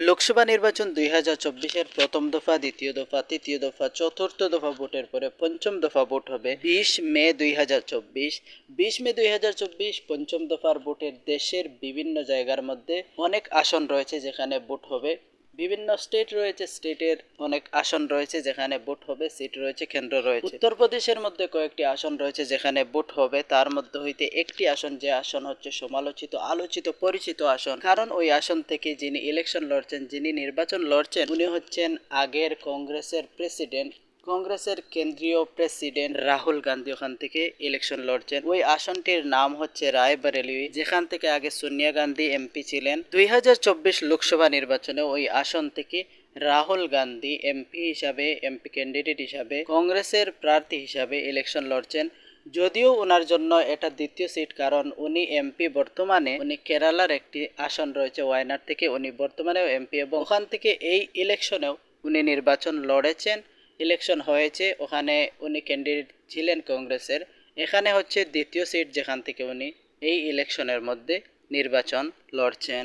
লোকসভা নির্বাচন দুই হাজার চব্বিশের প্রথম দফা, দ্বিতীয় দফা, তৃতীয় দফা, চতুর্থ দফা ভোটের পরে পঞ্চম দফা ভোট হবে বিশ মে দুই হাজার চব্বিশ। বিশ মে দুই হাজার চব্বিশ পঞ্চম দফার ভোটের দেশের বিভিন্ন জায়গার মধ্যে অনেক আসন রয়েছে যেখানে ভোট হবে। বিভিন্ন স্টেট রয়েছে স্টেটের অনেক আসন রয়েছে যেখানে ভোট হবে সিট রয়েছে, কেন্দ্র রয়েছে। উত্তরপ্রদেশের মধ্যে কয়েকটি আসন রয়েছে যেখানে ভোট হবে, তার মধ্যে হইতে একটি আসন যে আসন হচ্ছে সমালোচিত, আলোচিত, পরিচিত আসন। কারণ ওই আসন থেকে যিনি ইলেকশন লড়ছেন, যিনি নির্বাচন লড়ছেন, উনি হচ্ছেন আগের কংগ্রেসের প্রেসিডেন্ট কংগ্রেসের কেন্দ্রীয় প্রেসিডেন্ট রাহুল গান্ধী ওখান থেকে ইলেকশন লড়ছেন। ওই আসনটির নাম হচ্ছে রায়বরেলি। যেখান থেকে আগে সোনিয়া গান্ধী এমপি ছিলেন। দুই হাজার চব্বিশ লোকসভা নির্বাচনে ওই আসন থেকে রাহুল গান্ধী এমপি হিসাবে, এমপি ক্যান্ডিডেট হিসাবে, কংগ্রেসের প্রার্থী হিসাবে ইলেকশন লড়ছেন। যদিও ওনার জন্য এটা দ্বিতীয় সিট কারণ উনি এমপি বর্তমানে, উনি কেরালার একটি আসন রয়েছে ওয়াইনার থেকে, উনি বর্তমানেও এমপি এবং ওখান থেকে এই ইলেকশনেও উনি নির্বাচন লড়েছেন। ইলেকশন হয়েছে, ওখানে উনি ক্যান্ডিডেট ছিলেন কংগ্রেসের। এখানে হচ্ছে দ্বিতীয় সিট যেখান থেকে উনি এই ইলেকশনের মধ্যে নির্বাচন লড়ছেন।